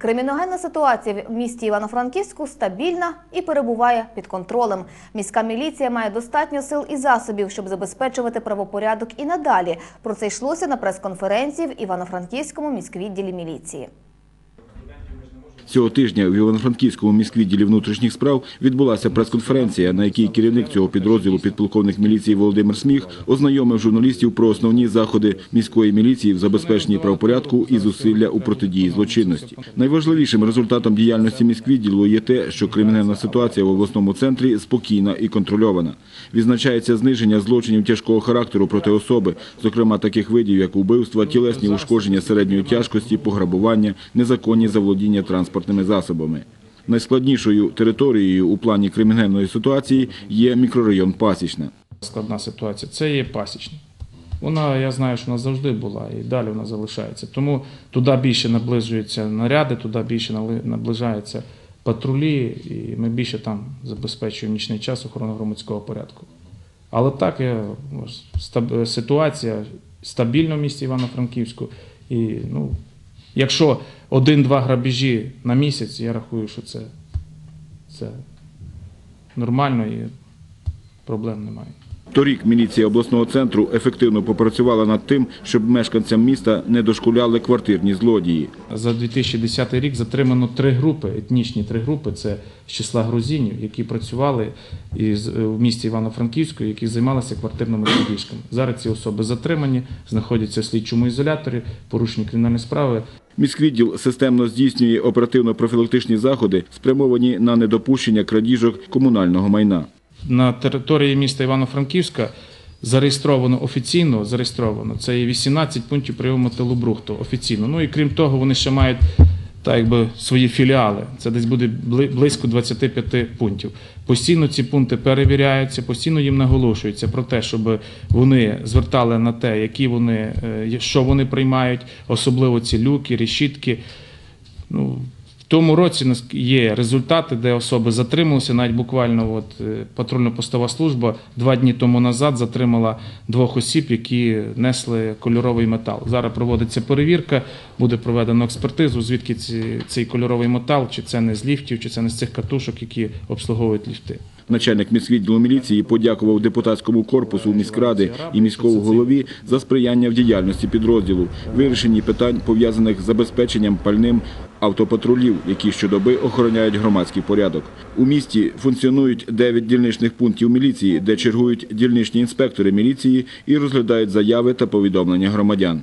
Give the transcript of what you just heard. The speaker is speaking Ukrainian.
Криміногенна ситуація в місті Івано-Франківську стабільна і перебуває під контролем. Міська міліція має достатньо сил і засобів, щоб забезпечувати правопорядок і надалі. Про це йшлося на прес-конференції в Івано-Франківському міськвідділі міліції. Цього тижня в Івано-Франківському міськвідділі внутрішніх справ відбулася прес-конференція, на якій керівник цього підрозділу, підполковник міліції Володимир Сміх, ознайомив журналістів про основні заходи міської міліції в забезпеченні правопорядку і зусилля у протидії злочинності. Найважливішим результатом діяльності міськвідділу є те, що кримінальна ситуація в обласному центрі спокійна і контрольована. Відзначається зниження злочинів тяжкого характеру проти особи, зокрема таких видів, як убивства, тілесні ушкодження середньої тяжкості, пограбування, незаконні заволодіння транспортними засобами. Найскладнішою територією у плані кримінальної ситуації є мікрорайон Пасічна. складна ситуація. Це є пасічник. Вона, я знаю, що вона завжди була і далі вона залишається. Тому туди більше наближуються наряди, туди більше наближаються патрулі, і ми більше там забезпечуємо нічний час охорони громадського порядку. Але так, ситуація стабільна в місті Івано-Франківську. І ну, якщо один-два грабежі на місяць, я рахую, що це, це нормально і проблем немає. Торік міліція обласного центру ефективно попрацювала над тим, щоб мешканцям міста не дошкуляли квартирні злодії. За 2010 рік затримано три групи, етнічні три групи. Це з числа грузинів, які працювали е, в місті Івано-Франківську, які займалися квартирними крадіжками. Зараз ці особи затримані, знаходяться в слідчому ізоляторі, порушені кримінальні справи. Міськвідділ системно здійснює оперативно-профілактичні заходи, спрямовані на недопущення крадіжок комунального майна. На території міста Івано-Франківська зареєстровано офіційно, зареєстровано це є 18 пунктів прийому телебрухту офіційно. Ну і крім того, вони ще мають так якби свої філіали. Це десь буде близько 25 пунктів. Постійно ці пункти перевіряються, постійно їм наголошується про те, щоб вони звертали на те, які вони, е, що вони приймають, особливо ці люки, решітки. Ну, тому році є результати, де особи затрималися. Навіть буквально от, е, патрульно-постова служба два дні тому назад затримала двох осіб, які несли кольоровий метал. Зараз проводиться перевірка, буде проведено експертизу, звідки цей кольоровий метал, чи це не з ліфтів, чи це не з цих катушок, які обслуговують ліфти. Начальник міськвідділу міліції подякував депутатському корпусу міськради і міському голові за сприяння в діяльності підрозділу, вирішенні питань пов'язаних з забезпеченням пальним автопатрулів, які щодоби охороняють громадський порядок. У місті функціонують 9 дільничних пунктів міліції, де чергують дільничні інспектори міліції і розглядають заяви та повідомлення громадян.